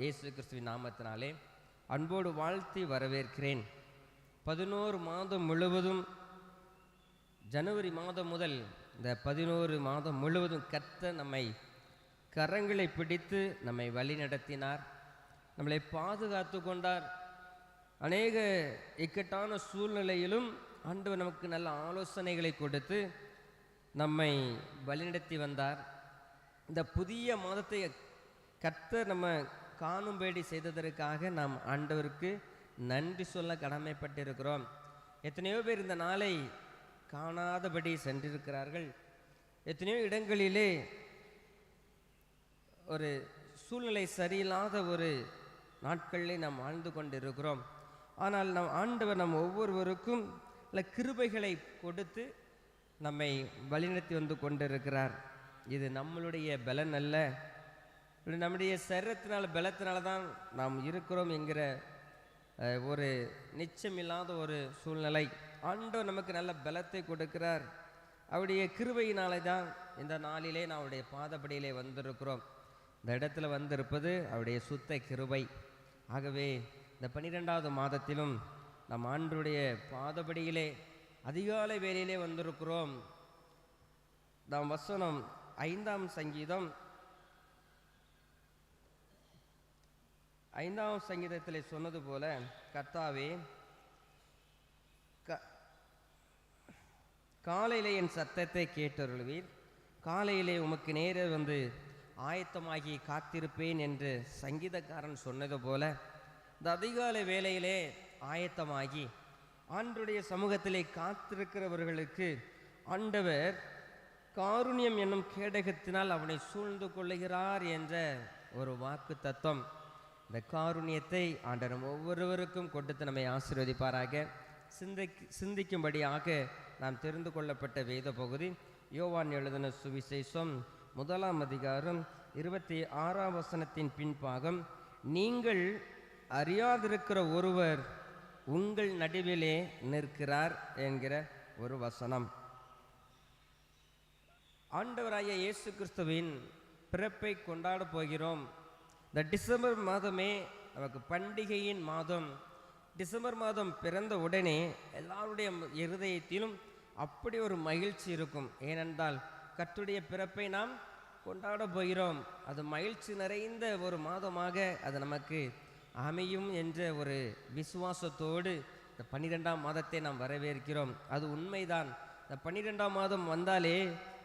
இயேசு கிறிஸ்துவின் நாமத்தினாலே அன்போடு வாழ்த்தி வரவேற்கிறேன். பதினோரு மாதம் முழுவதும் ஜனவரி மாதம் முதல் இந்த பதினோரு மாதம் முழுவதும் கத்த நம்மை கரங்களை பிடித்து நம்மை வழிநடத்தினார் நம்மளை பாதுகாத்து கொண்டார். அநேக இக்கட்டான சூழ்நிலையிலும் ஆண்டவர் நமக்கு நல்ல ஆலோசனைகளை கொடுத்து நம்மை வழிநடத்தி வந்தார். இந்த புதிய மாதத்தை கத்த நம்ம காணும்படி செய்ததற்காக நாம் ஆண்டவருக்கு நன்றி சொல்ல கடமைப்பட்டிருக்கிறோம். எத்தனையோ பேர் இந்த நாளை காணாதபடி சென்றிருக்கிறார்கள். எத்தனையோ இடங்களிலே ஒரு சூழ்நிலை சரியில்லாத ஒரு நாட்களிலே நாம் வாழ்ந்து கொண்டிருக்கிறோம். ஆனால் நம் ஆண்டவர் நம் ஒவ்வொருவருக்கும் இல்லை கிருபைகளை கொடுத்து நம்மை வழிநடத்தி வந்து கொண்டிருக்கிறார். இது நம்மளுடைய பலன் அல்ல. நம்முடைய சரீரத்தினால் பலத்தினால தான் நாம் இருக்கிறோம் என்கிற ஒரு நிச்சயமில்லாத ஒரு சூழ்நிலை. ஆண்டவர் நமக்கு நல்ல பலத்தை கொடுக்கிறார். அவருடைய கிருவையினாலே தான் இந்த நாளிலே நான் அவருடைய பாதப்படியிலே வந்திருக்கிறோம். இந்த இடத்துல வந்திருப்பது அவருடைய சுத்த கிருவை ஆகவே இந்த பன்னிரெண்டாவது மாதத்திலும் நம் ஆண்டுடைய பாதப்படியிலே அதிகாலை வேலையிலே வந்திருக்கிறோம். நாம் வசனம் ஐந்தாம் சங்கீதம் ஐந்தாம் சங்கீதத்திலே சொன்னது போல கர்த்தாவே க காலையிலே என் சத்தத்தை கேட்டருள்வீர். காலையிலே உமக்கு நேரே வந்து ஆயத்தமாகி காத்திருப்பேன் என்று சங்கீதக்காரன் சொன்னது போல இந்த அதிகாலை வேலையிலே ஆயத்தமாகி ஆண்டுடைய சமூகத்திலே காத்திருக்கிறவர்களுக்கு ஆண்டவர் காருண்யம் என்னும் கேடகத்தினால் அவனை சூழ்ந்து கொள்ளுகிறார் என்ற ஒரு வாக்கு தத்துவம் இந்த காருண்யத்தை ஆண்டவர் ஒவ்வொருவருக்கும் கொடுத்து நம்மை ஆசீர்வதிப்பாராக. சிந்தி சிந்திக்கும்படியாக நாம் தெரிந்து கொள்ளப்பட்ட வேத பகுதி யோவான் எழுதின சுவிசேஷம் முதலாம் அதிகாரம் இருபத்தி ஆறாம் வசனத்தின் பின்பாகம் நீங்கள் அறியாதிருக்கிற ஒருவர் உங்கள் நடுவிலே நிற்கிறார் என்கிற ஒரு வசனம். ஆண்டவராய இயேசு கிறிஸ்துவின் பிறப்பை கொண்டாட போகிறோம். இந்த டிசம்பர் மாதமே நமக்கு பண்டிகையின் மாதம். டிசம்பர் மாதம் பிறந்த உடனே எல்லாருடைய இருதயத்திலும் அப்படி ஒரு மகிழ்ச்சி இருக்கும். ஏனென்றால் கத்துடைய பிறப்பை நாம் கொண்டாட போகிறோம். அது மகிழ்ச்சி நிறைந்த ஒரு மாதமாக அது நமக்கு அமையும் என்ற ஒரு விசுவாசத்தோடு இந்த பன்னிரெண்டாம் மாதத்தை நாம் வரவேற்கிறோம். அது உண்மைதான். இந்த பன்னிரெண்டாம் மாதம் வந்தாலே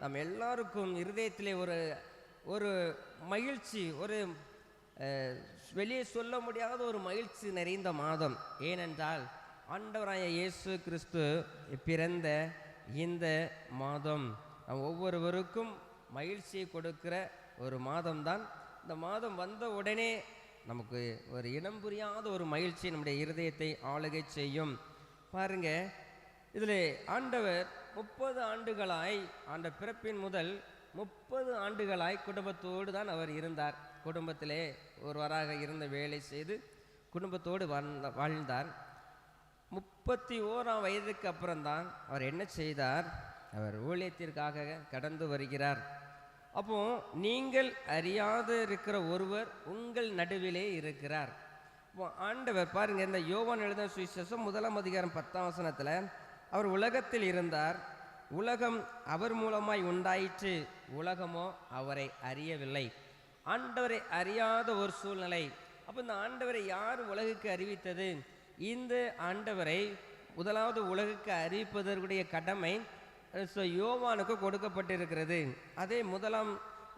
நாம் எல்லாருக்கும் இருதயத்திலே ஒரு ஒரு மகிழ்ச்சி ஒரு வெளியே சொல்ல முடியாத ஒரு மகிழ்ச்சி நிறைந்த மாதம். ஏனென்றால் ஆண்டவராய இயேசு கிறிஸ்து பிறந்த இந்த மாதம் நம் ஒவ்வொருவருக்கும் மகிழ்ச்சியை கொடுக்கிற ஒரு மாதம்தான். இந்த மாதம் வந்த உடனே நமக்கு ஒரு இனம் புரியாத ஒரு மகிழ்ச்சி நம்முடைய இருதயத்தை ஆளுகை செய்யும். பாருங்க இதில் ஆண்டவர் முப்பது ஆண்டுகளாய் ஆண்ட பிறப்பின் முதல் முப்பது ஆண்டுகளாய் குடும்பத்தோடு தான் அவர் இருந்தார். குடும்பத்திலே ஒருவராக இருந்து வேலை செய்து குடும்பத்தோடு வாழ்ந்த வாழ்ந்தார். முப்பத்தி ஓராம் வயதுக்கு அப்புறம்தான் அவர் என்ன செய்தார்? அவர் ஊழியத்திற்காக கடந்து வருகிறார். அப்போ நீங்கள் அறியாது இருக்கிற ஒருவர் உங்கள் நடுவிலே இருக்கிறார். இப்போ ஆண்டவர் பாருங்க இந்த யோவான் எழுத சுவிசேஷம் முதலாம் அதிகாரம் பத்தாம் வசனத்தில் அவர் உலகத்தில் இருந்தார். உலகம் அவர் மூலமாய் உண்டாயிற்று உலகமோ அவரை அறியவில்லை. ஆண்டவரை அறியாத ஒரு சூழ்நிலை. அப்போ இந்த ஆண்டவரை யார் உலகுக்கு அறிவித்தது? இந்த ஆண்டவரை முதலாவது உலகுக்கு அறிவிப்பதற்குடைய கடமை ஸோ யோவானுக்கு கொடுக்கப்பட்டிருக்கிறது. அதே முதலாம்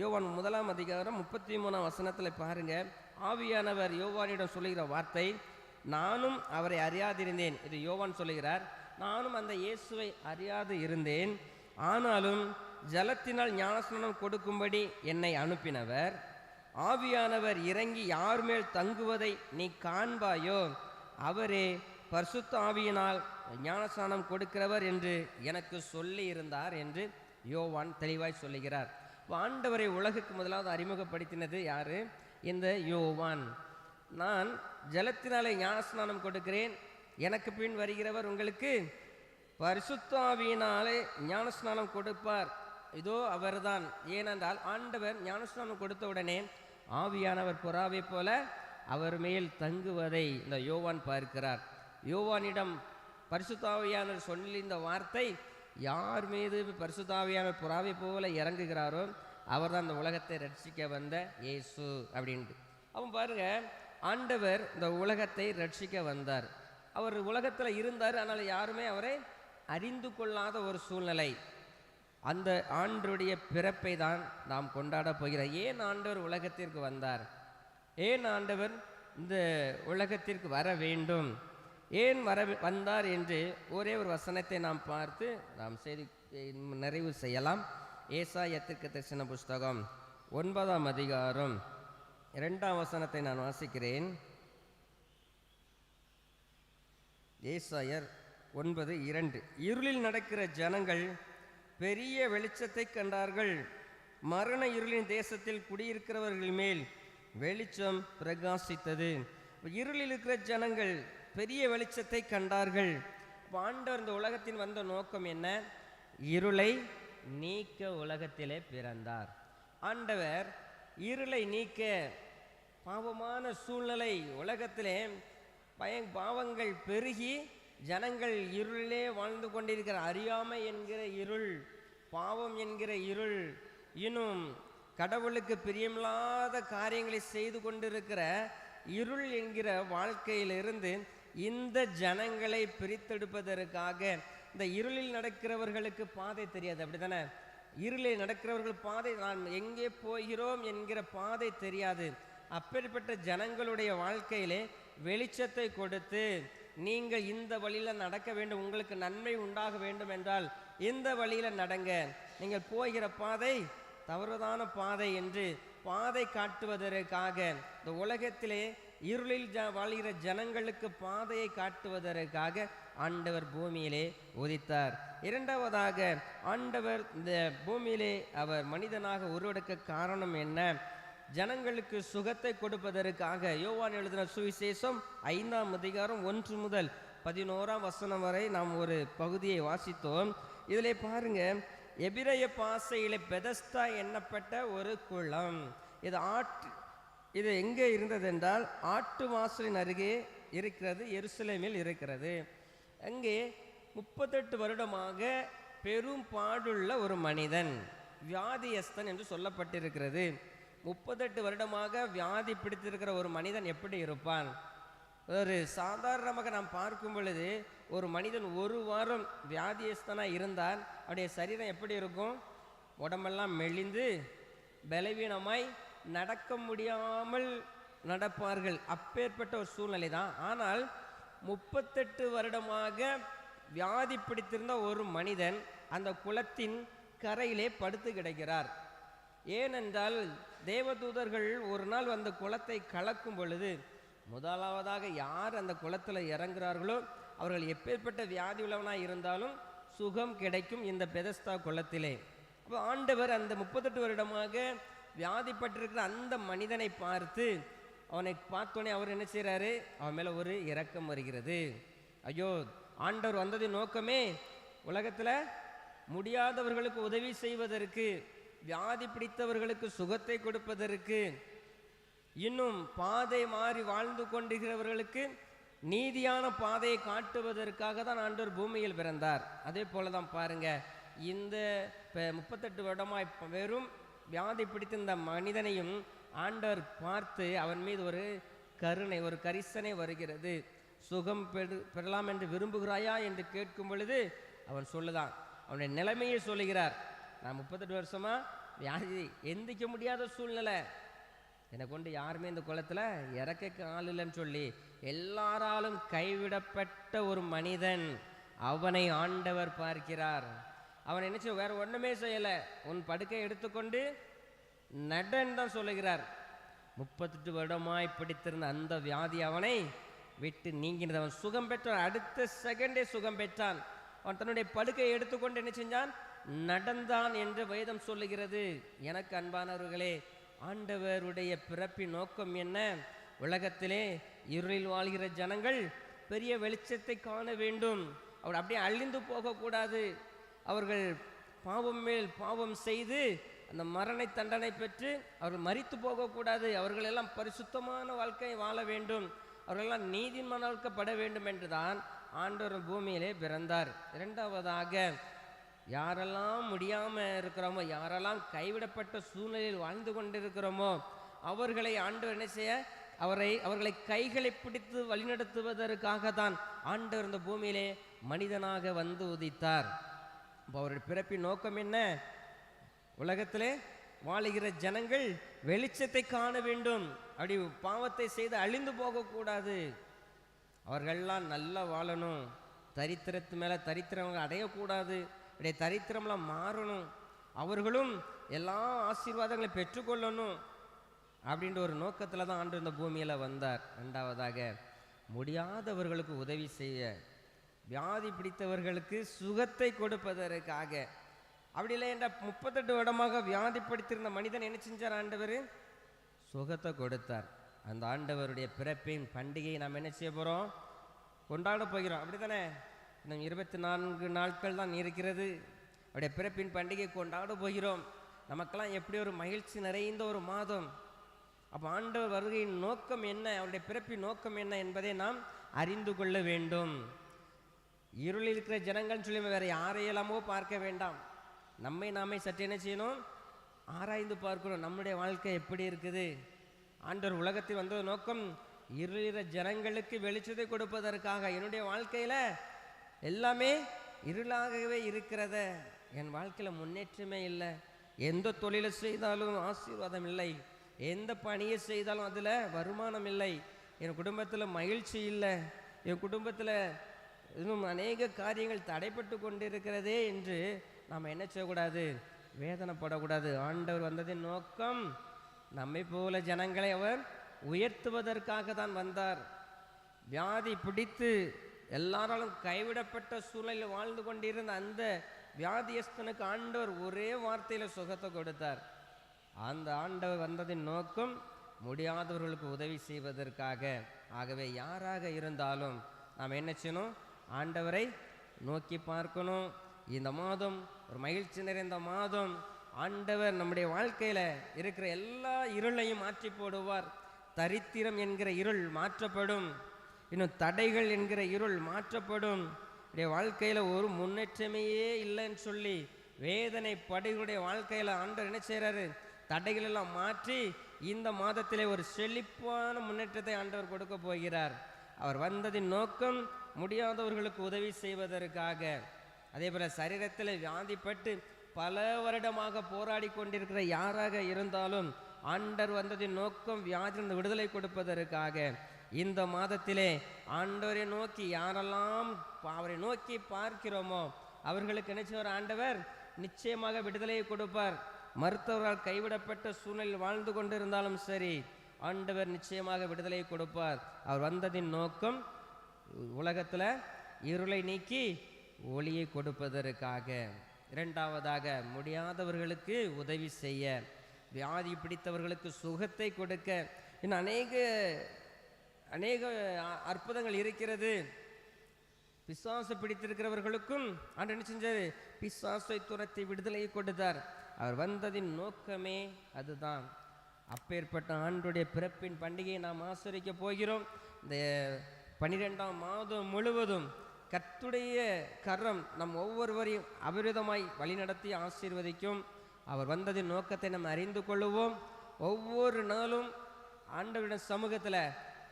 யோவான் முதலாம் அதிகாரம் முப்பத்தி மூணாம் வசனத்தில் பாருங்க. ஆவியானவர் யோவானிடம் சொல்லுகிற வார்த்தை நானும் அவரை அறியாதிருந்தேன். இது யோவான் சொல்லுகிறார். நானும் அந்த இயேசுவை அறியாது இருந்தேன். ஆனாலும் ஜலத்தினால் ஞானஸ்நானம் கொடுக்கும்படி என்னை அனுப்பினவர். ஆவியானவர் இறங்கி யார் மேல் தங்குவதை நீ காண்பாயோ அவரே பரிசுத்த ஆவியினால் ஞானஸ்நானம் கொடுக்கிறவர் என்று எனக்கு சொல்லி இருந்தார் என்று யோவான் தெளிவாய் சொல்லுகிறார். ஆண்டவரை உலகுக்கு முதலாவது அறிமுகப்படுத்தினது யாரு? இந்த யோவான். நான் ஜலத்தினாலே ஞானஸ்நானம் கொடுக்கிறேன் எனக்கு பின் வருகிறவர் உங்களுக்கு பரிசுத்தாவியினாலே ஞானஸ்நானம் கொடுப்பார். இதோ அவர்தான். ஏனென்றால் ஆண்டவர் ஞானஸ்நானம் கொடுத்த உடனே ஆவியானவர் புறாவை போல அவர் மேல் தங்குவதை இந்த யோவான் பார்க்கிறார். யோவானிடம் பரிசுத்தாவியானவர் சொல்லி இந்த வார்த்தை யார் மீது பரிசுத்தாவியானவர் புறாவை போல இறங்குகிறாரோ அவர் தான் இந்த உலகத்தை ரட்சிக்க வந்த இயேசு அப்படின்ட்டு. அவன் பாருங்க ஆண்டவர் இந்த உலகத்தை ரட்சிக்க வந்தார். அவர் உலகத்தில் இருந்தார் ஆனால் யாருமே அவரை அறிந்து கொள்ளாத ஒரு சூழ்நிலை. அந்த ஆண்டருடைய பிறப்பை தான் நாம் கொண்டாட போகிறோம். ஏன் ஆண்டவர் உலகத்திற்கு வந்தார்? ஏன் ஆண்டவர் இந்த உலகத்திற்கு வர வேண்டும்? ஏன் வர வந்தார் என்று ஒரே ஒரு வசனத்தை நாம் பார்த்து நாம் செய்தி நிறைவு செய்யலாம். ஏசாயத்திற்கு தரிசன புஸ்தகம் ஒன்பதாம் அதிகாரம் இரண்டாம் வசனத்தை நான் வாசிக்கிறேன். ஏசாயர் ஒன்பது இரண்டு. இருளில் நடக்கிற ஜனங்கள் பெரிய வெளிச்சத்தை கண்டார்கள். மரண இருளின் தேசத்தில் குடியிருக்கிறவர்கள் மேல் வெளிச்சம் பிரகாசித்தது. இருளில் இருக்கிற ஜனங்கள் பெரிய வெளிச்சத்தை கண்டார்கள். பாண்டவர் ஆண்டவர் இந்த உலகத்தின் வந்த நோக்கம் என்ன? இருளை நீக்க உலகத்திலே பிறந்தார். ஆண்டவர் இருளை நீக்க பாவமான சூழ்நிலை உலகத்திலே பய பாவங்கள் பெருகி ஜனங்கள் இருளிலே வாழ்ந்து கொண்டிருக்கிற அறியாமை என்கிற இருள் பாவம் என்கிற இருள் இன்னும் கடவுளுக்கு பிரியமில்லாத காரியங்களை செய்து கொண்டிருக்கிற இருள் என்கிற வாழ்க்கையிலிருந்து இந்த ஜனங்களை பிரித்தெடுப்பதற்காக இந்த இருளில் நடக்கிறவர்களுக்கு பாதை தெரியாது அப்படித்தானே? இருளில் நடக்கிறவர்கள் பாதை நான் எங்கே போகிறோம் என்கிற பாதை தெரியாது. அப்பேற்பட்ட ஜனங்களுடைய வாழ்க்கையிலே வெளிச்சத்தை கொடுத்து நீங்கள் இந்த வழியில் நடக்க வேண்டும் உங்களுக்கு நன்மை உண்டாக வேண்டும் என்றால் இந்த வழியில நடங்க. நீங்கள் போகிற பாதை தவறுதான பாதை என்று பாதை காட்டுவதற்காக இந்த உலகத்திலே இருளில் ஜ வாழ்கிற ஜனங்களுக்கு பாதையை காட்டுவதற்காக ஆண்டவர் பூமியிலே உதித்தார். இரண்டாவதாக ஆண்டவர் இந்த பூமியிலே அவர் மனிதனாக உருவெடுக்க காரணம் என்ன? ஜனங்களுக்கு சுகத்தை கொடுப்பதற்காக யோவான் எழுதின சுவிசேஷம் ஐந்தாம் அதிகாரம் ஒன்று முதல் பதினோராம் வசனம் வரை நாம் ஒரு பகுதியை வாசித்தோம். இதில் பாருங்க எபிரய பாசையிலே பெதஸ்தா எண்ணப்பட்ட ஒரு குளம். இது ஆட்டு இது எங்கே இருந்தது என்றால் ஆட்டு வாசலின் அருகே இருக்கிறது எருசலேமில் இருக்கிறது. அங்கே முப்பத்தெட்டு வருடமாக பெரும் பாடுள்ள ஒரு மனிதன் வியாதியஸ்தன் என்று சொல்லப்பட்டிருக்கிறது. முப்பத்தெட்டு வருடமாக வியாதி பிடித்திருக்கிற ஒரு மனிதன் எப்படி இருப்பான்? ஒரு சாதாரணமாக நாம் பார்க்கும் பொழுது ஒரு மனிதன் ஒரு வாரம் வியாதியஸ்தனாக இருந்தால் அவருடைய சரீரம் எப்படி இருக்கும்? உடம்பெல்லாம் மெலிந்து பலவீனமாய் நடக்க முடியாமல் நடப்பார்கள். அப்பேற்பட்ட ஒரு சூழ்நிலை தான் ஆனால் முப்பத்தெட்டு வருடமாக வியாதி பிடித்திருந்த ஒரு மனிதன் அந்த குளத்தின் கரையிலே படுத்து கிடக்கிறார். ஏனென்றால் தேவதூதர்கள் ஒரு நாள் அந்த குளத்தை கலக்கும் பொழுது முதலாவதாக யார் அந்த குளத்தில் இறங்குறார்களோ அவர்கள் எப்பேற்பட்ட வியாதி உள்ளவனாக இருந்தாலும் சுகம் கிடைக்கும் இந்த பெதஸ்தா குளத்திலே. அப்போ ஆண்டவர் அந்த முப்பத்தெட்டு வருடமாக வியாதிப்பட்டிருக்கிற அந்த மனிதனை பார்த்து அவனை பார்த்தோன்னே அவர் என்ன செய்கிறாரு அவன் மேலே ஒரு இரக்கம் வருகிறது. ஐயோ ஆண்டவர் வந்ததின் நோக்கமே உலகத்தில் முடியாதவர்களுக்கு உதவி செய்வதற்கு வியாதி பிடித்தவர்களுக்கு சுகத்தை கொடுப்பதற்கு இன்னும் பாதை மாறி வாழ்ந்து கொண்டிருக்கிறவர்களுக்கு நீதியான பாதையை காட்டுவதற்காக தான் ஆண்டவர் பூமியில் பிறந்தார். அதே போல தான் பாருங்க இந்த இப்போ முப்பத்தெட்டு வருடமாய் வெறும் வியாதி பிடித்த இந்த மனிதனையும் ஆண்டவர் பார்த்து அவன் மீது ஒரு கருணை ஒரு கரிசனை வருகிறது. சுகம் பெறு பெறலாம் என்று விரும்புகிறாயா என்று கேட்கும் பொழுது அவன் சொல்லுதான் அவனுடைய நிலைமையை சொல்லுகிறார். நான் முப்பத்தெட்டு வருஷமா வியாதி எந்திக்க முடியாத சூழ்நிலை. என்னை கொண்டு யாருமே இந்த குளத்தில் இறக்க ஆள் இல்லைன்னு சொல்லி எல்லாராலும் கைவிடப்பட்ட ஒரு மனிதன் அவனை ஆண்டவர் பார்க்கிறார். அவன் என்ன செய்ய வேற ஒன்றுமே செய்யலை. உன் படுக்கை எடுத்துக்கொண்டு நடன் தான் சொல்லுகிறார். முப்பத்தெட்டு வருடமாய் பிடித்திருந்த அந்த வியாதி அவனை விட்டு நீங்கினது. அவன் சுகம் பெற்றான் அடுத்த செகண்டே சுகம் பெற்றான். அவன் தன்னுடைய படுக்கையை எடுத்துக்கொண்டு என்ன செஞ்சான்? நடந்தான் என்று வேதம் சொல்லுகிறது. எனக்கு அன்பானவர்களே ஆண்டவருடைய பிறப்பின் நோக்கம் என்ன? உலகத்திலே இருளில் வாழ்கிற ஜனங்கள் பெரிய வெளிச்சத்தை காண வேண்டும். அவர் அப்படியே அழிந்து போகக்கூடாது. அவர்கள் பாவம் மேல் பாவம் செய்து அந்த மரண தண்டனை பெற்று அவர்கள் மறித்து போகக்கூடாது. அவர்கள் எல்லாம் பரிசுத்தமான வாழ்க்கை வாழ வேண்டும். அவர்களெல்லாம் நீதிமன்றாக்கப்பட வேண்டும் என்றுதான் ஆண்டவர் பூமியிலே பிறந்தார். இரண்டாவதாக யாரெல்லாம் முடியாமல் இருக்கிறோமோ யாரெல்லாம் கைவிடப்பட்ட சூழ்நிலையில் வாழ்ந்து கொண்டிருக்கிறோமோ அவர்களை ஆண்டவர் என்ன செய்ய அவரை அவர்களை கைகளை பிடித்து வழிநடத்துவதற்காக தான் ஆண்டவர் இந்த பூமியிலே மனிதனாக வந்து உதித்தார். இப்போ அவருடைய பிறப்பின் நோக்கம் என்ன? உலகத்திலே வாழுகிற ஜனங்கள் வெளிச்சத்தை காண வேண்டும். அப்படி பாவத்தை செய்து அழிந்து போகக்கூடாது. அவர்கள்லாம் நல்லா வாழணும். தரித்திரத்து மேலே தரித்திரம் அடையக்கூடாது. இப்படி தரித்திரம்லாம் மாறணும். அவர்களும் எல்லா ஆசீர்வாதங்களையும் பெற்றுக்கொள்ளணும் அப்படின்ற ஒரு நோக்கத்தில் தான் ஆண்டு இந்த பூமியில் வந்தார். ரெண்டாவதாக முடியாதவர்களுக்கு உதவி செய்ய வியாதி பிடித்தவர்களுக்கு சுகத்தை கொடுப்பதற்காக. அப்படி இல்லை என்ற முப்பத்தெட்டு வருடமாக வியாதி பிடித்திருந்த மனிதன் என்ன செஞ்சார் ஆண்டவர்? சுகத்தை கொடுத்தார். அந்த ஆண்டவருடைய பிறப்பின் பண்டிகையை நாம் என்ன செய்ய போகிறோம் கொண்டாட போகிறோம். அப்படி தானே இன்னும் இருபத்தி நான்கு நாட்கள் தான் இருக்கிறது. அவருடைய பிறப்பின் பண்டிகை கொண்டாட போகிறோம். நமக்கெல்லாம் எப்படி ஒரு மகிழ்ச்சி நிறைந்த ஒரு மாதம். அப்போ ஆண்டவர் வருகையின் நோக்கம் என்ன? அவருடைய பிறப்பின் நோக்கம் என்ன என்பதை நாம் அறிந்து கொள்ள வேண்டும். இருளில் இருக்கிற ஜனங்கள் சொல்லி வேறு யாரையெல்லாமோ பார்க்க வேண்டாம். நம்மை நாமே சற்று என்ன செய்யணும்? ஆராய்ந்து பார்க்கணும். நம்முடைய வாழ்க்கை எப்படி இருக்குது? ஆண்டவர் உலகத்தில் வந்தது நோக்கம் இருளிற ஜனங்களுக்கு வெளிச்சத்தை கொடுப்பதற்காக. என்னுடைய வாழ்க்கையில் எல்லாமே இருளாகவே இருக்கிறத என் வாழ்க்கையில் முன்னேற்றமே இல்லை. எந்த தொழிலை செய்தாலும் ஆசீர்வாதம் இல்லை. எந்த பணியை செய்தாலும் அதில் வருமானம் இல்லை. என் குடும்பத்தில் மகிழ்ச்சி இல்லை. என் குடும்பத்தில் இன்னும் அநேக காரியங்கள் தடைப்பட்டு கொண்டிருக்கிறதே என்று நாம் என்ன செய்யக்கூடாது? வேதனைப்படக்கூடாது. ஆண்டவர் வந்ததின் நோக்கம் நம்மை போல ஜனங்களை அவர் உயர்த்துவதற்காக தான் வந்தார். வியாதி பிடித்து எல்லாராலும் கைவிடப்பட்ட சூழலில் வாழ்ந்து கொண்டிருந்த அந்த வியாதியஸ்தனுக்கு ஆண்டவர் ஒரே வார்த்தையில் சுகத்தை கொடுத்தார். அந்த ஆண்டவர் வந்ததின் நோக்கம் முடியாதவர்களுக்கு உதவி செய்வதற்காக. ஆகவே யாராக இருந்தாலும் நாம் என்ன செய்யணும்? ஆண்டவரை நோக்கி பார்க்கணும். இந்த மாதம் ஒரு மகிழ்ச்சி நிறைந்த மாதம். ஆண்டவர் நம்முடைய வாழ்க்கையில் இருக்கிற எல்லா இருளையும் மாற்றி போடுவார். தரித்திரம் என்கிற இருள் மாற்றப்படும். இன்னும் தடைகள் என்கிற இருள் மாற்றப்படும். என்னுடைய வாழ்க்கையில் ஒரு முன்னேற்றமையே இல்லைன்னு சொல்லி வேதனை படைகளுடைய வாழ்க்கையில் ஆண்டவர் என்ன செய்கிறாரு தடைகள் எல்லாம் மாற்றி இந்த மாதத்திலே ஒரு செழிப்பான முன்னேற்றத்தை ஆண்டவர் கொடுக்க போகிறார். அவர் வந்ததின் நோக்கம் முடியாதவர்களுக்கு உதவி செய்வதற்காக. அதே போல் சரீரத்தில் வியாதிப்பட்டு பல வருடமாக போராடி கொண்டிருக்கிற யாராக இருந்தாலும் ஆண்டர் வந்ததின் நோக்கம் வியாதியிலிருந்து விடுதலை கொடுப்பதற்காக. இந்த மாதத்திலே ஆண்டவரை நோக்கி யாரெல்லாம் பா- அவரை நோக்கி பார்க்கிறோமோ அவர்களுக்கு நினைச்சவர் ஆண்டவர் நிச்சயமாக விடுதலையை கொடுப்பார். மருத்துவரால் கைவிடப்பட்ட சூழ்நிலையில் வாழ்ந்து கொண்டிருந்தாலும் சரி ஆண்டவர் நிச்சயமாக விடுதலை கொடுப்பார். அவர் வந்ததின் நோக்கம் உலகத்தில் இருளை நீக்கி ஒளியை கொடுப்பதற்காக. இரண்டாவதாக முடியாதவர்களுக்கு உதவி செய்ய. வியாதி பிடித்தவர்களுக்கு சுகத்தை கொடுக்க. இன்னும் அநேக அநேக அற்புதங்கள் இருக்கிறது. பிசுவாச பிடித்திருக்கிறவர்களுக்கும் ஆண்டு என்ன செஞ்சாரு? பிசுவாசை துரத்தி விடுதலையை கொடுத்தார். அவர் வந்ததின் நோக்கமே அதுதான். அப்பேற்பட்ட ஆண்டுடைய பிறப்பின் பண்டிகையை நாம் ஆசிரிக்க போகிறோம். இந்த பனிரெண்டாம் மாதம் முழுவதும் கத்துடைய கரம் நம் ஒவ்வொருவரையும் அபரிதமாய் வழிநடத்தி ஆசீர்வதிக்கும். அவர் வந்ததின் நோக்கத்தை நம்ம அறிந்து கொள்ளுவோம். ஒவ்வொரு நாளும் ஆண்டவரிடம் சமூகத்தில்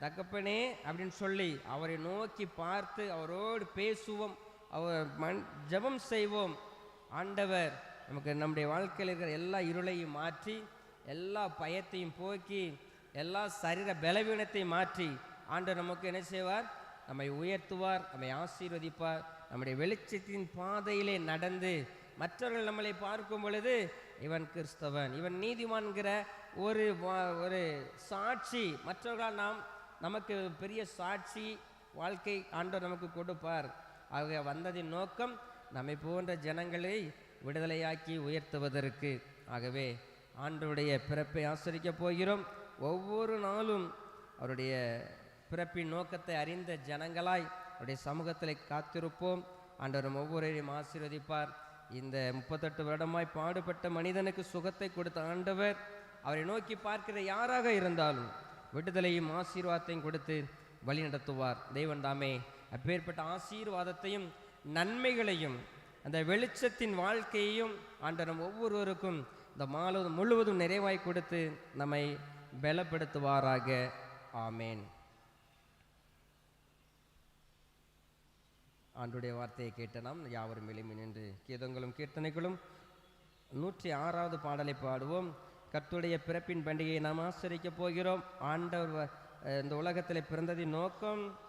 தகப்பனே அப்படின்னு சொல்லி அவரை நோக்கி பார்த்து அவரோடு பேசுவோம் அவர் மண் ஜெபம் செய்வோம். ஆண்டவர் நமக்கு நம்முடைய வாழ்க்கையில் இருக்கிற எல்லா இருளையும் மாற்றி எல்லா பயத்தையும் போக்கி எல்லா சரீர பலவீனத்தையும் மாற்றி ஆண்டவர் நமக்கு என்ன செய்வார்? நம்மை உயர்த்துவார் நம்மை ஆசீர்வதிப்பார் நம்முடைய வெளிச்சத்தின் பாதையிலே நடந்து மற்றவர்கள் நம்மளை பார்க்கும் பொழுது இவன் கிறிஸ்தவன் இவன் நீதிமான்கிற ஒரு ஒரு சாட்சி மற்றவர்களால் நாம் நமக்கு பெரிய சாட்சி வாழ்க்கை ஆண்டவர் நமக்கு கொடுப்பார். ஆக வந்ததின் நோக்கம் நம்மை போன்ற ஜனங்களை விடுதலையாக்கி உயர்த்துவதற்கு. ஆகவே ஆண்டவருடைய பிறப்பை ஆசிரிக்கப் போகிறோம். ஒவ்வொரு நாளும் அவருடைய பிறப்பின் நோக்கத்தை அறிந்த ஜனங்களாய் அவருடைய சமூகத்தில் காத்திருப்போம். ஆண்டவர் ஒவ்வொருவரையும் ஆசீர்வதிப்பார். இந்த முப்பத்தெட்டு வருடமாய் பாடுபட்ட மனிதனுக்கு சுகத்தை கொடுத்த ஆண்டவர் அவரை நோக்கி பார்க்கிற யாராக இருந்தாலும் விடுதலையும் ஆசீர்வாதத்தையும் கொடுத்து வழி நடத்துவார். தெய்வன் தாமே அப்பேற்பட்ட ஆசீர்வாதத்தையும் நன்மைகளையும் அந்த வெளிச்சத்தின் வாழ்க்கையையும் ஆண்டவர் நம் ஒவ்வொருவருக்கும் இந்த மாலு முழுவதும் நிறைவாய் கொடுத்து நம்மை பலப்படுத்துவாராக. ஆமேன். ஆண்டுடைய வார்த்தையை கேட்ட நாம் யாவரும் எளிமை நின்று கீதங்களும் கீர்த்தனைகளும் நூற்றி ஆறாவது பாடலை பாடுவோம். கர்த்துடைய பிறப்பின் பண்டிகையை நாம் ஆசிரிக்கப் போகிறோம். ஆண்டவர் வ- இந்த உலகத்தில் பிறந்ததின் நோக்கம்